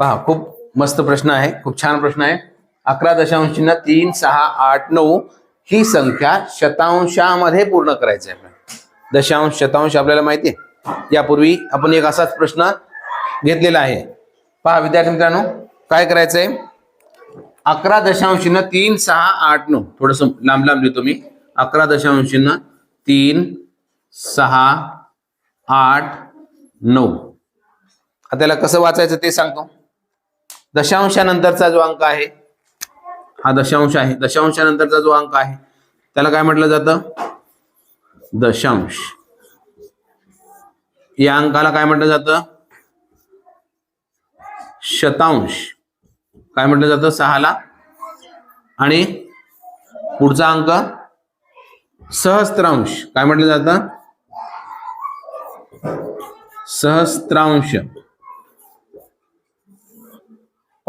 पहा खूप मस्त प्रश्न आहे खूप छान प्रश्न आहे. अकरा दशांश चिन्ह तीन सहा आठ नऊ ही संख्या शतांशामध्ये पूर्ण करायची आहे दशांश शतांश आपल्याला माहिती आहे. यापूर्वी आपण एक असाच प्रश्न घेतलेला आहे. पहा विद्यार्थी मित्रांनो काय आहे अकरा दशांश चिन्ह तीन सहा आठ नऊ. थोडस लांब लांब लिहितो मी. अकरा दशांश चिन्ह तीन सहा आठ नऊ. आता त्याला कसं वाचायचं ते सांगतो. दशांशानंतरचा जो अंक आहे हा दशांश आहे. दशांशानंतरचा जो अंक आहे त्याला काय म्हटलं जातं? दशांश. या अंकाला काय म्हटलं जातं? शतांश. काय म्हटलं जातं? सहाला. आणि पुढचा अंक? सहस्त्रांश. काय म्हटलं जातं? सहस्त्रांश.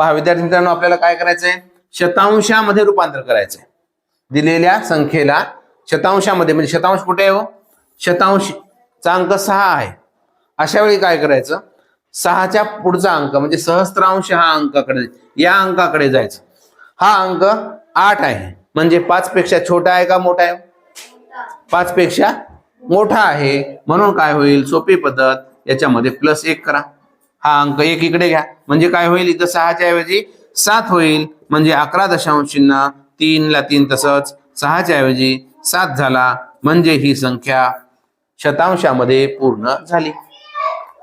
पहा विद्यार्थी मित्रांनो आपल्याला काय करायचंय? शतांशामध्ये रूपांतर करायचंय. दिलेल्या संख्येला शतांशामध्ये म्हणजे शतांश कुठे आहे हो? शतांश चा अंक सहा आहे. अशा वेळी काय करायचं? सहाच्या पुढचा अंक म्हणजे सहस्त्रांश हा अंकाकडे या अंकाकडे जायचं. हा अंक आठ आहे. म्हणजे पाच पेक्षा छोटा आहे का मोठा आहे? पाच पेक्षा मोठा आहे. म्हणून काय होईल? सोपी पद्धत याच्यामध्ये प्लस एक करा. हा अंक एक इकडे घ्या. म्हणजे काय होईल? इथं सहाच्या ऐवजी सात होईल. म्हणजे अकरा दशांश चिन्ह तीनला तीन तसंच सहाच्या ऐवजी सात झाला. म्हणजे ही संख्या शतांशामध्ये पूर्ण झाली.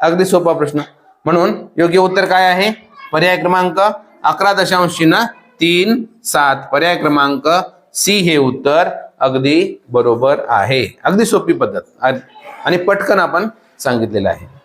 अगदी सोपा प्रश्न. म्हणून योग्य उत्तर काय आहे? पर्याय क्रमांक अकरा दशांश चिन्ह तीन सात. पर्याय क्रमांक सी हे उत्तर अगदी बरोबर आहे. अगदी सोपी पद्धत. आणि पटकन आपण सांगितलेलं आहे.